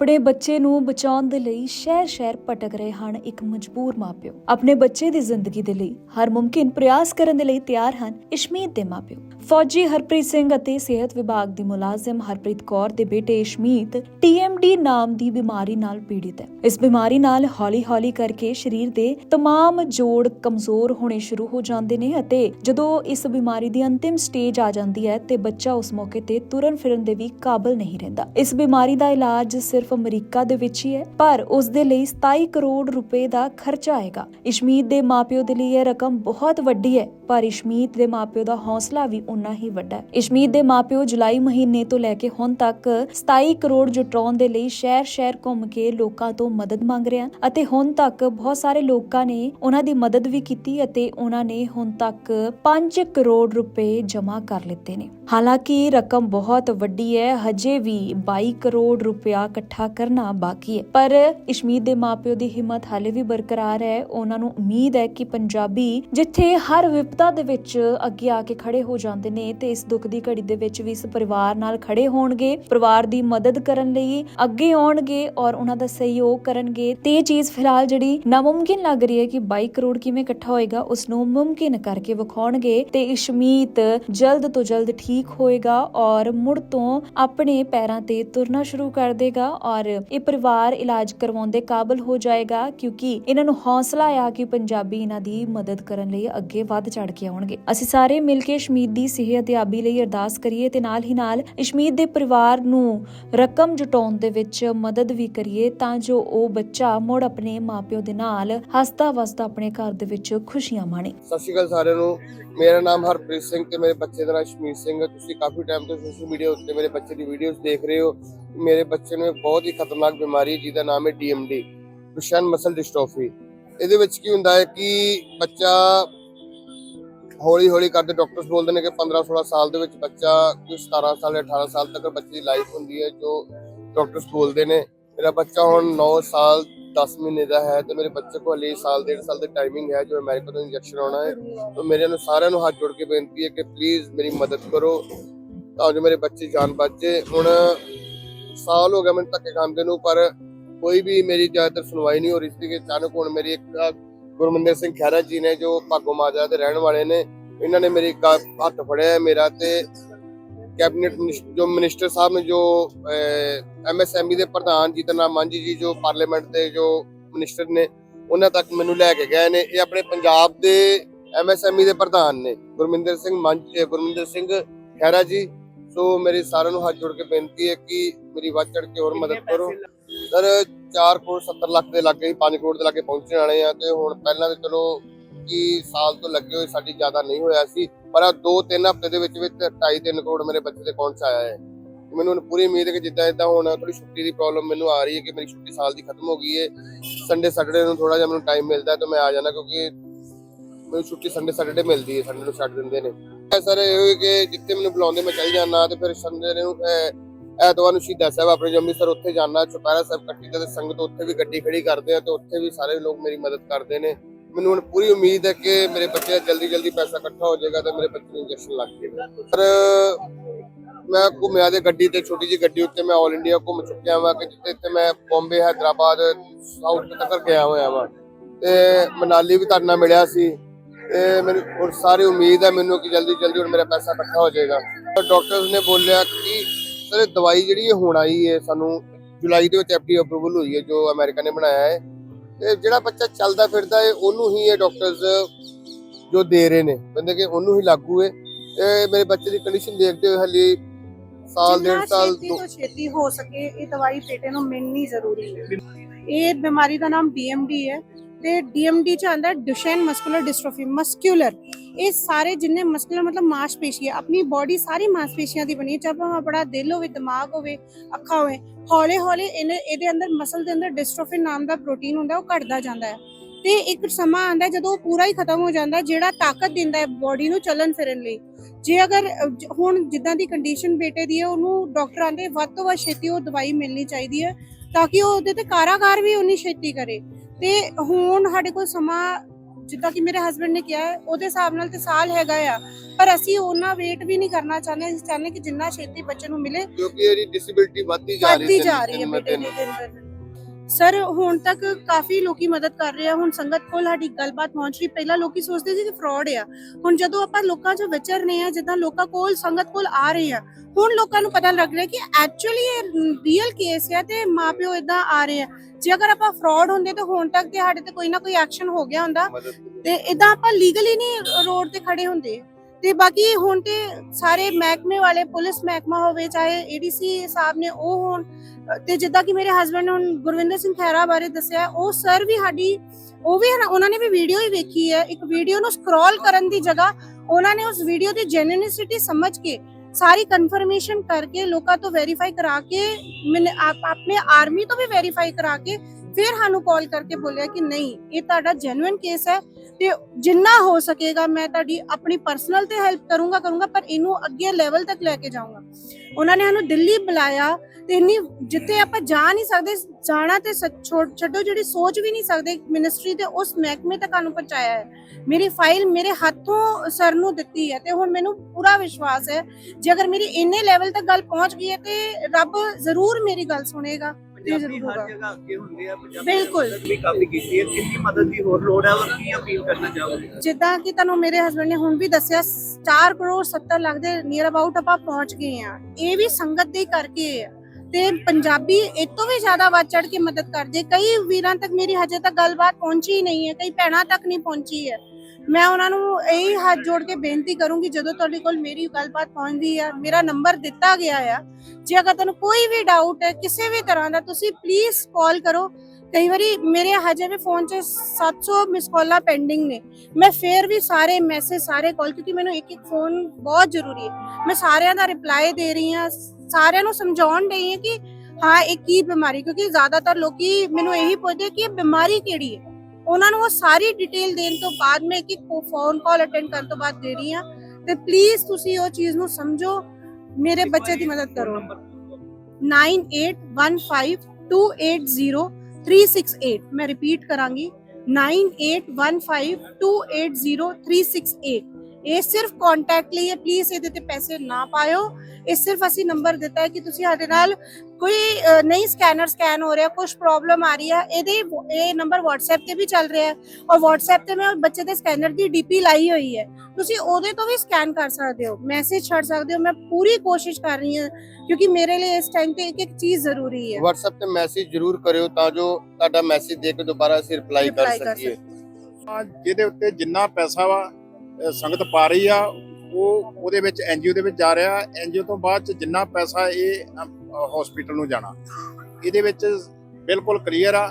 ਆਪਣੇ ਬੱਚੇ ਨੂੰ ਬਚਾਉਣ ਦੇ ਲਈ ਸ਼ਹਿਰ-ਸ਼ਹਿਰ ਭਟਕ ਰਹੇ ਹਨ ਇੱਕ ਮਜਬੂਰ ਮਾਪਿਓ। ਆਪਣੇ ਬੱਚੇ ਦੀ ਜ਼ਿੰਦਗੀ ਦੇ ਲਈ ਹਰ ਮੁਮਕਿਨ ਪ੍ਰਯਾਸ ਕਰਨ ਦੇ ਲਈ ਤਿਆਰ ਹਨ ਇਸ਼ਮੀਤ ਦੇ ਮਾਪਿਓ। ਫੌਜੀ ਹਰਪ੍ਰੀਤ ਸਿੰਘ ਅਤੇ ਸਿਹਤ ਵਿਭਾਗ ਦੇ ਮੁਲਾਜ਼ਮ ਹਰਪ੍ਰੀਤ ਕੌਰ ਦੇ ਬੇਟੇ ਇਸ਼ਮੀਤ ਟੀਐਮਡੀ ਨਾਮ ਦੀ ਬਿਮਾਰੀ ਨਾਲ ਪੀੜਿਤ ਹੈ। ਇਸ ਬਿਮਾਰੀ ਨਾਲ ਹੌਲੀ-ਹੌਲੀ ਕਰਕੇ ਸਰੀਰ ਦੇ ਤਮਾਮ ਜੋੜ ਕਮਜ਼ੋਰ ਹੋਣੇ ਸ਼ੁਰੂ ਹੋ ਜਾਂਦੇ ਨੇ ਅਤੇ ਜਦੋਂ ਇਸ ਬਿਮਾਰੀ ਦੀ ਅੰਤਿਮ ਸਟੇਜ ਆ ਜਾਂਦੀ ਹੈ ਤੇ ਬੱਚਾ ਉਸ ਮੌਕੇ ਤੇ ਤੁਰਨ ਫਿਰਨ ਦੇ ਵੀ ਕਾਬਲ ਨਹੀਂ ਰਹਿੰਦਾ। ਇਸ ਬਿਮਾਰੀ ਦਾ ਇਲਾਜ ਸਿਰਫ ਅਮਰੀਕਾ ਦੇ ਵਿੱਚ ਹੀ ਹੈ, ਪਰ ਉਸ ਦੇ ਲਈ 27 ਕਰੋੜ ਰੁਪਏ ਦਾ ਖਰਚਾ ਆਏਗਾ। ਇਸ਼ਮੀਤ ਦੇ ਮਾਪਿਓ ਦੇ ਲਈ ਇਹ ਰਕਮ ਬਹੁਤ ਵੱਡੀ ਹੈ, ਪਰ ਇਸ਼ਮੀਤ ਦੇ ਮਾਪਿਓ ਦਾ ਹੌਸਲਾ ਵੀ ਉਨਾ ਹੀ ਵੱਡਾ ਹੈ। ਇਸ਼ਮੀਤ ਦੇ ਮਾਪਿਓ ਜੁਲਾਈ ਮਹੀਨੇ ਤੋਂ ਲੈ ਕੇ ਹੁਣ ਤੱਕ 27 ਕਰੋੜ ਜੁਟਾਉਣ ਦੇ ਲਈ ਸ਼ਹਿਰ-ਸ਼ਹਿਰ ਘੁੰਮ ਕੇ ਲੋਕਾਂ ਤੋਂ ਮਦਦ ਮੰਗ ਰਹੇ ਹਨ ਅਤੇ ਹੁਣ ਤੱਕ ਬਹੁਤ ਸਾਰੇ ਲੋਕਾਂ ਨੇ ਉਹਨਾਂ ਦੀ ਮਦਦ ਵੀ ਕੀਤੀ ਅਤੇ ਉਹਨਾਂ ਨੇ ਹੁਣ ਤੱਕ 5 ਕਰੋੜ ਰੁਪਏ ਜਮ੍ਹਾਂ ਕਰ ਲਿੱਤੇ ਨੇ। ਹਾਲਾਂਕਿ ਰਕਮ ਬਹੁਤ ਵੱਡੀ ਹੈ, ਹਜੇ ਵੀ 22 ਕਰੋੜ ਰੁਪਇਆ ਇਕੱਠਾ ਕਰਨਾ ਬਾਕੀ ਹੈ। ਪਰ ਇਸ਼ਮੀਤ ਦੇ ਮਾਪਿਓ ਦੀ ਹਿੰਮਤ ਹਾਲੇ ਵੀ ਬਰਕਰਾਰ ਹੈ। ਉਹਨਾਂ ਨੂੰ ਉਮੀਦ ਹੈ ਕਿ ਪੰਜਾਬੀ ਜਿੱਥੇ ਹਰ ਵਿਪਤਾ ਦੇ ਵਿੱਚ ਅੱਗੇ ਆ ਕੇ ਖੜੇ ਹੋ ਜਾਂਦੇ ਨੇ ਤੇ ਇਸ ਦੁੱਖ ਦੀ ਘੜੀ ਦੇ ਵਿੱਚ ਵੀ ਇਸ ਪਰਿਵਾਰ ਨਾਲ ਖੜੇ ਹੋਣਗੇ, ਪਰਿਵਾਰ ਦੀ ਮਦਦ ਕਰਨ ਲਈ ਅੱਗੇ ਆਉਣਗੇ ਔਰ ਉਹਨਾਂ ਦਾ ਸਹਿਯੋਗ ਕਰਨਗੇ। ਤੇ ਇਹ ਚੀਜ਼ ਫਿਲਹਾਲ ਜਿਹੜੀ ਨਾਮੁਮਕਿਨ ਲੱਗ ਰਹੀ ਹੈ ਕਿ 22 ਕਰੋੜ ਕਿਵੇਂ ਇਕੱਠਾ ਹੋਏਗਾ, ਉਸ ਨੂੰ ਮੁਮਕਿਨ ਕਰਕੇ ਵਿਖਾਉਣਗੇ ਤੇ ਇਸ਼ਮੀਤ ਜਲਦ ਤੋਂ ਜਲਦ ਠੀਕ ਹੋਏਗਾ ਔਰ ਮੁੜ ਤੋਂ ਆਪਣੇ ਪੈਰਾਂ ਤੇ ਤੁਰਨਾ ਸ਼ੁਰੂ ਕਰ ਦੇਗਾ ਔਰ ਇਹ ਪਰਿਵਾਰ ਇਲਾਜ ਕਰਵਾਉਣ ਦੇ ਕਾਬਿਲ ਹੋ ਜਾਏਗਾ ਕਿਉਂਕਿ ਇਹਨਾਂ ਨੂੰ ਹੌਸਲਾ ਆ ਕਿ ਪੰਜਾਬੀ ਇਹਨਾਂ ਦੀ ਮਦਦ ਕਰਨ ਲਈ ਅੱਗੇ ਵੱਧ ਚੜ ਕੇ ਆਉਣਗੇ। ਅਸੀਂ ਸਾਰੇ ਮਿਲ ਕੇ ਸ਼ਮੀਤ ਦੀ ਸਿਹਤਯਾਬੀ ਲਈ ਅਰਦਾਸ ਕਰੀਏ ਤੇ ਨਾਲ ਹੀ ਨਾਲ ਇਸ਼ਮੀਤ ਦੇ ਪਰਿਵਾਰ ਨੂੰ ਰਕਮ ਜੁਟਾਉਣ ਦੇ ਵਿੱਚ ਮਦਦ ਵੀ ਕਰੀਏ ਤਾਂ ਜੋ ਉਹ ਬੱਚਾ ਮੁੜ ਆਪਣੇ ਮਾਪਿਓ ਦੇ ਨਾਲ ਹੱਸਦਾ ਵਸਦਾ ਆਪਣੇ ਘਰ ਦੇ ਵਿੱਚ ਖੁਸ਼ੀਆਂ ਮਾਣੇ। ਸਤਿ ਸ਼੍ਰੀ ਅਕਾਲ ਸਾਰਿਆਂ ਨੂੰ। ਮੇਰਾ ਨਾਮ ਹਰਪ੍ਰੀਤ ਸਿੰਘ ਤੇ ਮੇਰੇ ਬੱਚੇ ਦਾ ਨਾਮ ਸ਼ਮੀਤ ਸਿੰਘ ਹੈ। ਤੁਸੀਂ ਕਾਫੀ ਟਾਈਮ ਤੋਂ ਸੋਸ਼ਲ ਮੀਡੀਆ ਉੱਤੇ ਮੇਰੇ ਬੱਚੇ ਦੀ ਵੀਡੀਓਜ਼ ਦੇਖ ਰਹੇ ਹੋ। ਮੇਰੇ ਬੱਚੇ ਨੂੰ ਬਹੁਤ ਹੀ ਖਤਰਨਾਕ ਬਿਮਾਰੀ ਹੈ, ਜਿਹਦਾ ਨਾਮ ਹੈ DMD ਦੁਸ਼ਣ ਮਸਲ ਡਿਸਟ੍ਰੋਫੀ ਇਹਦੇ ਵਿੱਚ ਕੀ ਹੁੰਦਾ ਹੈ ਕਿ ਬੱਚਾ ਹੌਲੀ ਹੌਲੀ ਕਰਦੇ ਡਾਕਟਰਸ ਬੋਲਦੇ ਨੇ ਕਿ 15 16 ਸਾਲ ਦੇ ਵਿੱਚ ਬੱਚਾ ਕੋਈ 17 ਸਾਲ ਜਾਂ 18 ਸਾਲ ਤੱਕ ਬੱਚੇ ਦੀ ਲਾਈਫ ਹੁੰਦੀ ਹੈ, ਜੋ ਡਾਕਟਰਸ ਬੋਲਦੇ ਨੇ। ਮੇਰਾ ਬੱਚਾ ਹੁਣ 9 ਸਾਲ 10 ਮਹੀਨੇ ਦਾ ਹੈ ਤੇ ਮੇਰੇ ਬੱਚੇ ਕੋਲ ਹਲੇ ਸਾਲ, ਡੇਢ ਸਾਲ ਦੀ ਟਾਈਮਿੰਗ ਹੈ ਜੋ ਅਮਰੀਕਾ ਤੋਂ ਇੰਜੈਕਸ਼ਨ ਆਉਣਾ ਹੈ। ਤਾਂ ਮੇਰੇ ਨੂੰ ਸਾਰਿਆਂ ਨੂੰ ਹੱਥ ਜੋੜ ਕੇ ਬੇਨਤੀ ਹੈ ਕਿ ਪਲੀਜ਼ ਮੇਰੀ ਮਦਦ ਕਰੋ ਤਾਂ ਜੋ ਮੇਰੇ ਬੱਚੇ ਦੀ ਜਾਨ ਬਚ ਹੁਣ ਸਾਲ ਹੋ ਗਿਆ ਮੈਨੂੰ ਧੱਕੇ ਖਾਂਦੇ ਨੂੰ, ਪਰ ਕੋਈ ਵੀ ਮੇਰੀ ਜ਼ਿਆਦਾਤਰ ਸੁਣਵਾਈ ਨਹੀਂ ਹੋ ਰਹੀ ਸੀ ਕਿ ਅਚਾਨਕ ਹੁਣ ਮੇਰੀ ਇੱਕ ਗੁਰਮਿੰਦਰ ਸਿੰਘ ਖਹਿਰਾ ਜੀ ਨੇ, ਜੋ ਭਾਗੋ ਮਾਜਰਾ ਦੇ ਰਹਿਣ ਵਾਲੇ ਨੇ, ਇਹਨਾਂ ਨੇ ਮੇਰੀ ਹੱਥ ਫੜਿਆ ਮੇਰਾ ਤੇ ਕੈਬਨਿਟ ਜੋ ਮਿਨਿਸਟਰ ਸਾਹਿਬ ਨੇ, ਜੋ ਐਮਐਸਐਮਈ ਦੇ ਪ੍ਰਧਾਨ ਜੀਤਨ ਰਾਮ ਜੀ, ਜੋ ਪਾਰਲੀਮੈਂਟ ਦੇ ਜੋ ਮਿਨਿਸਟਰ ਨੇ, ਉਹਨਾਂ ਤੱਕ ਮੈਨੂੰ ਲੈ ਕੇ ਗਏ ਨੇ। ਇਹ ਆਪਣੇ ਪੰਜਾਬ ਦੇ ਐਮਐਸਐਮਈ ਦੇ ਪ੍ਰਧਾਨ ਨੇ, ਗੁਰਮਿੰਦਰ ਸਿੰਘ ਮਾਂਝੀ ਗੁਰਮਿੰਦਰ ਸਿੰਘ ਖਹਿਰਾ ਜੀ। ਸੋ ਮੇਰੇ ਸਾਰਿਆਂ ਨੂੰ ਹੱਥ ਜੋੜ ਕੇ ਬੇਨਤੀ ਹੈ ਕਿ ਮੇਰੀ ਵੱਧ ਚੜ ਕੇ ਹੋਰ ਮਦਦ ਕਰੋ। ਸਰ 4 ਕਰੋੜ 70 ਲੱਖ ਦੇ ਲਾਗੇ 5 ਕਰੋੜ ਦੇ ਲਾਗੇ ਪਹੁੰਚਣ ਵਾਲੇ ਆ ਤੇ ਹੁਣ ਪਹਿਲਾਂ ਤੇ ਚਲੋ ਕਿ ਸਾਲ ਤੋਂ ਲੱਗੇ ਹੋਏ ਸਾਡੀ ਜ਼ਿਆਦਾ ਨਹੀਂ ਹੋਇਆ ਸੀ, ਪਰ ਆ 2-3 ਹਫ਼ਤੇ ਦੇ ਵਿੱਚ ਵਿੱਚ 2.5-3 ਕਰੋੜ ਮੇਰੇ ਬੱਚੇ ਦੇ ਅਕਾਊਂਟ 'ਚ ਆਇਆ ਹੈ। ਮੈਨੂੰ ਹੁਣ ਪੂਰੀ ਉਮੀਦ ਹੈ ਕਿ ਜਿੱਦਾਂ ਇਦਾਂ ਹੁਣ ਥੋੜੀ ਛੁੱਟੀ ਦੀ ਪ੍ਰੋਬਲਮ ਮੈਨੂੰ ਆ ਰਹੀ ਹੈ ਕਿ ਮੇਰੀ ਛੁੱਟੀ ਸਾਲ ਦੀ ਖਤਮ ਹੋ ਗਈ ਹੈ ਸੰਡੇ ਸੈਟਰਡੇ ਨੂੰ ਥੋੜਾ ਜਿਹਾ ਮੈਨੂੰ ਟਾਈਮ ਮਿਲਦਾ ਹੈ ਤਾਂ ਮੈਂ ਆ ਜਾਣਾ ਕਿਉਂਕਿ ਮੈਨੂੰ ਛੁੱਟੀ ਸੰਡੇ ਸੈਟਰਡੇ ਮਿਲਦੀ ਹੈ ਸੰਡੇ ਨੂੰ ਛੱਡ ਦਿੰਦੇ ਨੇ। ਸਰ, ਇਹ ਹੋਏ ਕਿ ਜਿੱਥੇ ਮੈਨੂੰ ਬੁਲਾਉਂਦੇ ਮੈਂ ਚੱਲ ਜਾਣਾ ਤੇ ਫਿਰ ਸੰਡੇ ਨੂੰ ਐਤਵਾਰ ਨੂੰ ਸ਼ਹੀਦਾਂ ਸਾਹਿਬ, ਆਪਣੇ ਜੰਮੂ ਸਰ ਉੱਥੇ ਜਾਣਾ, ਚੁਪਹਿਰਾ ਸਾਹਿਬ ਕੱਟੀ ਤੇ ਸੰਗਤ ਉੱਥੇ ਵੀ ਗੱਡੀ ਖੜੀ ਕਰਦੇ ਆ ਤੇ ਉੱਥੇ ਵੀ ਸਾਰੇ ਲੋਕ ਮੇਰੀ ਮਦਦ ਕਰਦੇ ਨੇ। ਮੈਨੂੰ ਹੁਣ ਪੂਰੀ ਉਮੀਦ ਹੈ ਕਿ ਮੇਰੇ ਬੱਚੇ ਦਾ ਜਲਦੀ ਜਲਦੀ ਪੈਸਾ ਇਕੱਠਾ ਹੋ ਜਾਏਗਾ ਤੇ ਮੇਰੇ ਬੱਚੇ ਨੂੰ ਇੰਜੈਕਸ਼ਨ ਲੱਗ ਜਾਏਗਾ। ਪਰ ਮੈਂ ਘੁੰਮਿਆ ਤੇ ਗੱਡੀ ਤੇ, ਛੋਟੀ ਜਿਹੀ ਗੱਡੀ ਉੱਤੇ ਮੈਂ 올 ਇੰਡੀਆ ਘੁੰਮ ਚੁੱਕਿਆ ਵਾਂ ਕਿ ਜਿੱਥੇ ਇੱਥੇ ਮੈਂ ਬੰਬੇ ਹੈਦਰਾਬਾਦ ਸਾਊਥ ਤੱਕ ਗਿਆ ਹੋਇਆ ਵਾਂ। ਤੇ ਮਨਾਲੀ ਵੀ ਤੁਹਾਡੇ ਨਾਲ ਮਿਲਿਆ ਸੀ। ਤੇ ਮੈਨੂੰ ਹੁਣ ਸਾਰੀ ਉਮੀਦ ਹੈ ਮੈਨੂੰ ਕਿ ਜਲਦੀ ਜਲਦੀ ਹੁਣ ਮੇਰਾ ਪੈਸਾ ਇਕੱਠਾ ਹੋ ਜਾਏਗਾ। ਡਾਕਟਰਸ ਨੇ ਬੋਲਿਆ ਕਿ ਸਰ ਦਵਾਈ ਜਿਹੜੀ ਇਹ ਹੁਣ ਆਈ ਹੈ ਸਾਨੂੰ ਜੁਲਾਈ ਦੇ ਵਿੱਚ ਐਫਡੀ ਅਪਰੂਵਲ ਹੋਈ ਹੈ ਜੋ ਅਮਰੀਕਾ ਨੇ ਬਣਾਇਆ ਹੈ। ਤੇ ਜਿਹੜਾ ਬੱਚਾ ਚੱਲਦਾ ਫਿਰਦਾ ਹੈ ਉਹਨੂੰ ਹੀ ਇਹ ਡਾਕਟਰਸ ਜੋ ਦੇ ਰਹੇ ਨੇ ਕਹਿੰਦੇ ਕਿ ਉਹਨੂੰ ਹੀ ਲਾਗੂ ਹੈ। ਤੇ ਮੇਰੇ ਬੱਚੇ ਦੀ ਕੰਡੀਸ਼ਨ ਦੇਖਦੇ ਹੋਏ ਹਲੇ ਸਾਲ ਡੇਢ ਸਾਲ ਤੋਂ ਛੇਤੀ ਹੋ ਸਕੇ ਇਹ ਦਵਾਈ ਬੇਟੇ ਨੂੰ ਮਿਲਣੀ ਜ਼ਰੂਰੀ ਹੈ। ਇਹ ਬਿਮਾਰੀ ਦਾ ਨਾਮ DMD ਹੈ। ਤੇ DMD ਚ ਆਂਦਾ ਡੁਸ਼ੈਨ ਮਸਕੂਲਰ ਡਿਸਟ੍ਰੋਫੀ ਮਸਕੂਲਰ ਇਹ ਸਾਰੇ ਜਿੰਨੇ ਮਸਕੂਲਰ ਮਤਲਬ ਮਾਸਪੇਸ਼ੀਆਂ ਆਪਣੀ ਬਾਡੀ ਸਾਰੀ ਮਾਸਪੇਸ਼ੀਆਂ ਦੀ ਬਣੀ ਚਾਹੇ ਆਪਣਾ ਦਿਲ ਹੋਵੇ, ਦਿਮਾਗ ਹੋਵੇ, ਅੱਖਾਂ ਹੋਵੇ ਹੌਲੇ ਹੌਲੇ ਇਹਦੇ ਅੰਦਰ ਮਸਲ ਦੇ ਅੰਦਰ ਡਿਸਟ੍ਰੋਫਿਨ ਨਾਮ ਦਾ ਪ੍ਰੋਟੀਨ ਹੁੰਦਾ ਉਹ ਘਟਦਾ ਜਾਂਦਾ ਹੈ। ਤੇ ਇੱਕ ਸਮਾਂ ਆਂਦਾ ਜਦੋਂ ਉਹ ਪੂਰਾ ਹੀ ਖਤਮ ਹੋ ਜਾਂਦਾ ਜਿਹੜਾ ਤਾਕਤ ਦਿੰਦਾ ਹੈ ਬਾਡੀ ਨੂੰ ਚੱਲਣ ਫਿਰਨ ਲਈ। ਜੇ ਅਗਰ, ਹੁਣ ਜਿੱਦਾਂ ਦੀ ਕੰਡੀਸ਼ਨ ਬੇਟੇ ਦੀ ਹੈ, ਉਹਨੂੰ ਡਾਕਟਰ ਆਂਦੇ ਵੱਧ ਤੋਂ ਵੱਧ ਛੇਤੀ ਉਹ ਦਵਾਈ ਮਿਲਣੀ ਚਾਹੀਦੀ ਹੈ, ਤਾਂ ਕਿ ਉਹ ਉਹਦੇ ਤੇ ਕਾਰਾਗਾਰ ਵੀ ਉਨੀ ਛੇਤੀ ਕਰੇ। ਤੇ ਹੁਣ ਸਾਡੇ ਕੋਲ ਸਮਾਂ ਜਿੱਦਾਂ ਕਿ ਮੇਰੇ ਹਸਬੰਡ ਨੇ ਕਿਹਾ ਹੈ ਉਹਦੇ ਹਿਸਾਬ ਨਾਲ ਤੇ ਸਾਲ ਹੈਗਾ ਆ। ਪਰ ਅਸੀਂ ਉਹਨਾਂ ਵੇਟ ਵੀ ਨਹੀਂ ਕਰਨਾ ਚਾਹੁੰਦੇ ਅਸੀਂ ਚਾਹੁੰਦੇ ਕਿ ਜਿੰਨਾ ਛੇਤੀ ਬੱਚੇ ਨੂੰ ਮਿਲੇ। ਕਿਉਂਕਿ ਇਹਦੀ ਡਿਸੇਬਿਲਟੀ ਵੱਧਦੀ ਜਾ ਰਹੀ ਵੱਧਦੀ ਦਿਨ- ਜਾ ਰਹੀ ਹੈ ਬੇਟੇ। ਦੀ ਦਿਨ ਬ ਦਿਨ। ਸਰ ਹੁਣ ਤੱਕ ਕਾਫੀ ਲੋਕੀ ਮਦਦ ਕਰ ਰਹੇ ਆ। ਹੁਣ ਸੰਗਤ ਕੋਲ ਸਾਡੀ ਗੱਲਬਾਤ ਪਹੁੰਚ ਰਹੀ। ਪਹਿਲਾਂ ਲੋਕੀ ਸੋਚਦੇ ਸੀ ਕਿ ਫਰਾਡ ਆ। ਹੁਣ ਜਦੋਂ ਆਪਾਂ ਲੋਕਾਂ 'ਚ ਵਿਚਰ ਰਹੇ ਆ ਜਿੱਦਾਂ ਲੋਕਾਂ ਕੋਲ ਸੰਗਤ ਕੋਲ ਆ ਰਹੇ ਆ ਹੁਣ ਲੋਕਾਂ ਨੂੰ ਪਤਾ ਲੱਗ ਰਿਹਾ ਕਿ ਐਕਚੁਅਲੀ ਇਹ ਰੀਅਲ ਕੇਸ ਆ ਤੇ ਮਾਪਿਓ ਇਦਾਂ ਆ ਰਹੇ ਆ। ਜੇ ਅਗਰ ਆਪਾਂ ਫਰਾਡ ਹੁੰਦੇ ਤਾਂ ਹੁਣ ਤੱਕ ਤੇ ਸਾਡੇ ਤੇ ਕੋਈ ਨਾ ਕੋਈ ਐਕਸ਼ਨ ਹੋ ਗਿਆ ਹੁੰਦਾ। ਤੇ ਇਦਾਂ ਆਪਾਂ ਲੀਗਲੀ ਨਹੀਂ ਰੋਡ ਤੇ ਖੜੇ ਹੁੰਦੇ। ਤੇ ਬਾਕੀ ਹੁਣ ਤੇ ਸਾਰੇ ਮਹਿਕਮੇ ਵਾਲੇ, ਪੁਲਿਸ ਮਹਿਕਮਾ ਹੋਵੇ, ਚਾਹੇ ਏਡੀਸੀ ਸਾਹਿਬ ਨੇ ਉਹ ਹੋਣ ਤੇ ਜਿੱਦਾਂ ਕਿ ਮੇਰੇ ਹਸਬੰਡ ਨੇ ਹੁਣ ਗੁਰਵਿੰਦਰ ਸਿੰਘ ਖਹਿਰਾ ਬਾਰੇ ਦੱਸਿਆ, ਉਹ ਸਰ ਵੀ ਸਾਡੀ, ਉਹ ਵੀ ਉਹਨਾਂ ਨੇ ਵੀ ਵੀਡੀਓ ਹੀ ਵੇਖੀ ਹੈ, ਇੱਕ ਵੀਡੀਓ ਨੂੰ ਸਕਰੋਲ ਕਰਨ ਦੀ ਜਗ੍ਹਾ ਉਹਨਾਂ ਨੇ ਉਸ ਵੀਡੀਓ ਦੀ ਜੈਨੂਇਨਿਟੀ ਸਮਝ ਕੇ ਸਾਰੀ ਕਨਫਰਮੇਸ਼ਨ ਕਰਕੇ ਲੋਕਾਂ ਤੋਂ ਵੈਰੀਫਾਈ ਕਰਾ ਕੇ, ਮੈਨੇ ਆਪਣੇ ਆਰਮੀ ਤੋਂ ਵੀ ਵੈਰੀਫਾਈ ਕਰਾ ਕੇ ਫਿਰ ਸਾਨੂੰ ਕਾਲ ਕਰਕੇ ਬੋਲਿਆ ਕਿ ਨਹੀਂ, ਇਹ ਤੁਹਾਡਾ ਜੈਨੂਇਨ ਕੇਸ ਹੈ ਤੇ ਜਿੰਨਾ ਹੋ ਸਕੇਗਾ ਮੈਂ ਤੁਹਾਡੀ ਆਪਣੀ ਪਰਸਨਲ ਤੇ ਹੈਲਪ ਕਰੂੰਗਾ ਕਰੂੰਗਾ, ਪਰ ਇਹਨੂੰ ਅੱਗੇ ਲੈਵਲ ਤੱਕ ਲੈ ਕੇ ਜਾਊਂਗਾ। ਉਹਨਾਂ ਨੇ ਸਾਨੂੰ ਦਿੱਲੀ ਬੁਲਾਇਆ ਤੇ ਇੰਨੀ, ਜਿੱਥੇ ਆਪਾਂ ਜਾ ਨਹੀਂ ਸਕਦੇ, ਜਾਣਾ ਤੇ ਛੱਡੋ ਜਿਹੜੀ ਸੋਚ ਵੀ ਨਹੀਂ ਸਕਦੇ ਮਿਨਿਸਟਰੀ ਦੇ ਉਸ ਮਹਿਕਮੇ ਤੱਕ ਸਾਨੂੰ ਪਹੁੰਚਾਇਆ ਹੈ। ਮੇਰੀ ਫਾਈਲ ਮੇਰੇ ਹੱਥੋਂ ਸਰ ਨੂੰ ਦਿੱਤੀ ਹੈ ਤੇ ਹੁਣ ਮੈਨੂੰ ਪੂਰਾ ਵਿਸ਼ਵਾਸ ਹੈ, ਜੇ ਅਗਰ ਮੇਰੀ ਇੰਨੇ ਲੈਵਲ ਤੱਕ ਗੱਲ ਪਹੁੰਚ ਗਈ ਹੈ ਤੇ ਰੱਬ ਜ਼ਰੂਰ ਮੇਰੀ ਗੱਲ ਸੁਣੇਗਾ। ਪੰਜਾਬੀ ਜ਼ਰੂਰ ਹੋਗਾ। ਹਰ ਜਗ੍ਹਾ ਅੱਗੇ ਹੁੰਦੇ ਆ ਪੰਜਾਬੀ ਬਿਲਕੁਲ। ਮਦਦ ਵੀ ਕਾਫੀ ਕੀਤੀ ਹੈ। ਕਿੰਨੀ ਮਦਦ ਦੀ ਹੋਰ ਲੋੜ ਹੈ ਔਰ ਕੀ ਅਪੀਲ ਕਰਨਾ ਚਾਹੋਗੇ? ਜਿੱਦਾਂ ਕਿ ਤੁਹਾਨੂੰ ਮੇਰੇ ਹਸਬੰਡ ਨੇ ਹੁਣ ਵੀ ਦੱਸਿਆ 4 ਕਰੋੜ 70 ਲੱਖ ਦੇ ਨੀਅਰ ਅਬਾਊਟ ਆਪਾਂ ਪਹੁੰਚ ਗਏ ਆ ਇਹ ਵੀ ਸੰਗਤ ਦੇ ਕਰਕੇ ਆ ਤੇ ਪੰਜਾਬੀ ਇਹ ਤੋਂ ਵੀ ਜ਼ਿਆਦਾ ਵੱਧ ਚੜ ਕੇ ਮਦਦ ਕਰਦੇ। ਕਈ ਵੀਰਾਂ ਤੱਕ ਮੇਰੀ ਹਜੇ ਤੱਕ ਗੱਲਬਾਤ ਪਹੁੰਚੀ ਨਹੀਂ ਹੈ ਕਈ ਭੈਣਾਂ ਤੱਕ ਨਹੀਂ ਪਹੁੰਚੀ ਹੈ। ਮੈਂ ਉਹਨਾਂ ਨੂੰ ਇਹੀ ਹੱਥ ਜੋੜ ਕੇ ਬੇਨਤੀ ਕਰੂੰਗੀ, ਜਦੋਂ ਤੁਹਾਡੇ ਕੋਲ ਮੇਰੀ ਗੱਲਬਾਤ ਪਹੁੰਚਦੀ ਆ, ਮੇਰਾ ਨੰਬਰ ਦਿੱਤਾ ਗਿਆ ਆ, ਜੇ ਅਗਰ ਤੁਹਾਨੂੰ ਕੋਈ ਵੀ ਡਾਊਟ ਹੈ, ਕਿਸੇ ਵੀ ਤਰ੍ਹਾਂ ਦਾ, ਤੁਸੀਂ ਪਲੀਜ਼ ਕਾਲ ਕਰੋ। ਕਈ ਵਾਰੀ ਮੇਰੇ ਹਜੇ ਵੀ ਫੋਨ 'ਚ 700 ਮਿਸ ਕਾਲਾਂ ਪੈਂਡਿੰਗ ਨੇ। ਮੈਂ ਫੇਰ ਵੀ ਸਾਰੇ ਮੈਸੇਜ ਸਾਰੇ ਕਾਲ ਕਿਉਂਕਿ ਮੈਨੂੰ ਇੱਕ ਇੱਕ ਫੋਨ ਬਹੁਤ ਜ਼ਰੂਰੀ ਹੈ। ਮੈਂ ਸਾਰਿਆਂ ਦਾ ਰਿਪਲਾਈ ਦੇ ਰਹੀ ਹਾਂ, ਸਾਰਿਆਂ ਨੂੰ ਸਮਝਾਉਣ ਡਈ ਹਾਂ ਕਿ ਹਾਂ, ਇਹ ਕੀ ਬਿਮਾਰੀ, ਕਿਉਂਕਿ ਜ਼ਿਆਦਾਤਰ ਲੋਕੀ ਮੈਨੂੰ ਇਹੀ ਪੁੱਛਦੇ ਕਿ ਇਹ ਬਿਮਾਰੀ ਕਿਹੜੀ ਹੈ? ਉਹਨਾਂ ਨੂੰ ਉਹ ਸਾਰੀ ਡਿਟੇਲ ਦੇਣ ਤੋਂ ਬਾਅਦ ਮੈਂ ਇੱਕ ਇੱਕ ਫੋਨ ਕਾਲ ਅਟੈਂਡ ਕਰਨ ਤੋਂ ਬਾਅਦ ਦੇ ਰਹੀ ਹਾਂ। ਤੇ ਪਲੀਜ਼ ਤੁਸੀਂ ਉਹ ਚੀਜ਼ ਨੂੰ ਸਮਝੋ ਮੇਰੇ ਬੱਚੇ ਦੀ ਮਦਦ ਕਰੋ। 9815280368 ਮੈਂ ਰਿਪੀਟ ਕਰਾਂਗੀ। 9815280368 ਇਹ ਸਿਰਫ ਕੰਟੈਕਟ ਲਈ ਹੈ ਪਲੀਜ਼ ਇਹਦੇ ਤੇ ਪੈਸੇ ਨਾ ਪਾਇਓ। ਇਹ ਸਿਰਫ ਅਸੀਂ ਨੰਬਰ ਦਿੱਤਾ ਹੈ ਕਿ ਤੁਸੀਂ ਸਾਡੇ ਨਾਲ ਕੋਈ ਨਹੀਂ ਸਕੈਨਰ ਸਕੈਨ ਹੋ ਰਿਹਾ ਕੁਝ ਪ੍ਰੋਬਲਮ ਆ ਰਹੀ ਹੈ ਇਹਦੇ ਇਹ ਨੰਬਰ WhatsApp ਤੇ ਵੀ ਚੱਲ ਰਿਹਾ ਹੈ। ਔਰ WhatsApp ਤੇ ਮੈਂ ਬੱਚੇ ਦੇ ਸਕੈਨਰ ਦੀ ਡੀਪੀ ਲਾਈ ਹੋਈ ਹੈ। ਤੁਸੀਂ ਉਹਦੇ ਤੋਂ ਵੀ ਸਕੈਨ ਕਰ ਸਕਦੇ ਹੋ ਮੈਸੇਜ ਛੱਡ ਸਕਦੇ ਹੋ। ਮੈਂ ਪੂਰੀ ਕੋਸ਼ਿਸ਼ ਕਰ ਰਹੀ ਹਾਂ ਕਿਉਂਕਿ ਮੇਰੇ ਲਈ ਇਸ ਟਾਈਮ ਤੇ ਇੱਕ ਇੱਕ ਚੀਜ਼ ਜ਼ਰੂਰੀ ਹੈ। WhatsApp ਤੇ ਮੈਸੇਜ ਜ਼ਰੂਰ ਕਰਿਓ ਤਾਂ ਜੋ ਤੁਹਾਡਾ ਮੈਸੇਜ ਦੇਖ ਕੇ ਦੁਬਾਰਾ ਅਸੀਂ ਰਿਪਲਾਈ ਕਰ ਸਕੀਏ। ਜਿਹਦੇ ਉੱਤੇ ਜਿੰਨਾ ਪੈਸਾ ਵਾ ਸੰਗਤ ਪਾ ਰਹੀ ਆ ਉਹ ਉਹਦੇ ਵਿੱਚ ਐਨਜੀਓ ਦੇ ਵਿੱਚ ਜਾ ਰਿਹਾ ਐਨਜੀਓ ਤੋਂ ਬਾਅਦ ਚ ਜਿੰਨਾ ਪੈਸਾ ਇਹ ਹਸਪੀਟਲ ਨੂੰ ਜਾਣਾ। ਇਹਦੇ ਵਿੱਚ ਬਿਲਕੁਲ ਕਲੀਅਰ ਆ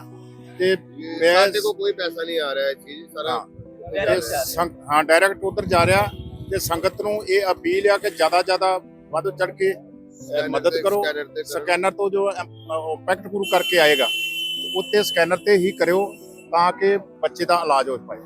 ਤੇ ਸਾਡੇ ਕੋਲ ਕੋਈ ਪੈਸਾ ਨਹੀਂ ਆ ਰਿਹਾ ਇਹ ਚੀਜ਼ ਸਾਰਾ ਹਾਂ। ਡਾਇਰੈਕਟ ਉਧਰ ਜਾ ਰਿਹਾ ਤੇ ਸੰਗਤ ਨੂੰ ਇਹ ਅਪੀਲ ਆ ਕਿ ਜ਼ਿਆਦਾ ਜ਼ਿਆਦਾ ਵੱਧ ਚੜ ਕੇ ਮਦਦ ਕਰੋ। ਸਕੈਨਰ ਤੇ ਜੋ ਪੈਕਟ ਪੂਰ ਕਰਕੇ ਆਏਗਾ ਉੱਤੇ ਸਕੈਨਰ ਤੇ ਹੀ ਕਰਿਓ ਤਾਂ ਕਿ ਬੱਚੇ ਦਾ ਇਲਾਜ ਹੋ ਪਾਏ।